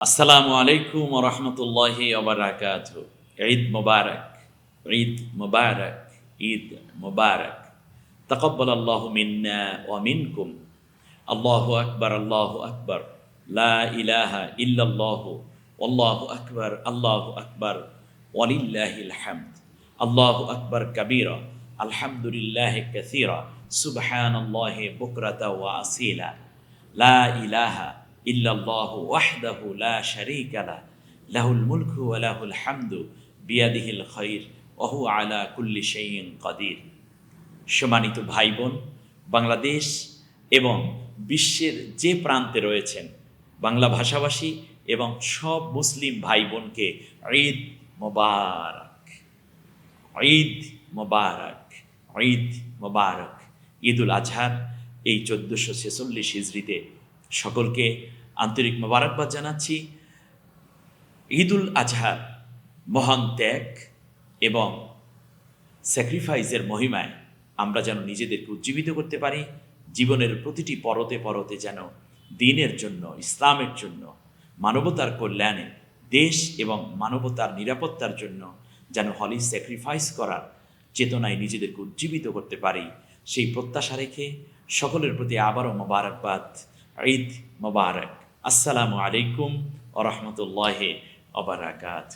আসসালামু আলাইকুম রহমতুল্লাহি ওবরাকাত ঈদ মুবারক ঈদ মুবারক ঈদ মুবারক। তকব্বাল আল্লাহ মিন্না মিনকুম। আল্লাহু আকবার আল্লাহু আকবার। লা ইলাহা ইল্লাল্লাহ, আল্লাহু আকবার আল্লাহু আকবার। ওয়ালিল্লাহিল হামদ। আল্লাহু আকবার কাবীরা। আলহামদুলিল্লাহ কাসীরা। সুবহানাল্লাহি বুকরাতা ওয়া আসীলা। লা ইলাহা ইল্লাল্লাহু ওয়াহদাহু লা শারীকা লা, লাহুল মুলকু ওয়া লাহুল হামদু বিয়াদিহিল ওয়া হুয়া আলা কুল্লি শাইইন কাদির। সম্মানিত ভাই বোন বাংলাদেশ এবং বিশ্বের যে প্রান্তে রয়েছেন বাংলা ভাষাভাষী এবং সব মুসলিম ভাই বোনকে ঈদ মোবারক ঈদ মোবারক ঈদ মোবারক, ঈদুল আজহার এই চোদ্দোশো ছেচল্লিশ হিজড়িতে সকলকে আন্তরিক মোবারকবাদ জানাচ্ছি। ঈদুল আজহার মহান ত্যাগ এবং স্যাক্রিফাইসের মহিমায় আমরা যেন নিজেদেরকে উজ্জীবিত করতে পারি, জীবনের প্রতিটি পরতে পরতে যেন দিনের জন্য, ইসলামের জন্য, মানবতার কল্যাণে, দেশ এবং মানবতার নিরাপত্তার জন্য যেন হলি স্যাক্রিফাইস করার চেতনায় নিজেদেরকে উজ্জীবিত করতে পারি, সেই প্রত্যাশা রেখে সকলের প্রতি আবারও মোবারকবাদ ঈদ মোবারক। আসসালামু আলাইকুম ও রহমতুল্লাহ অবরাকাত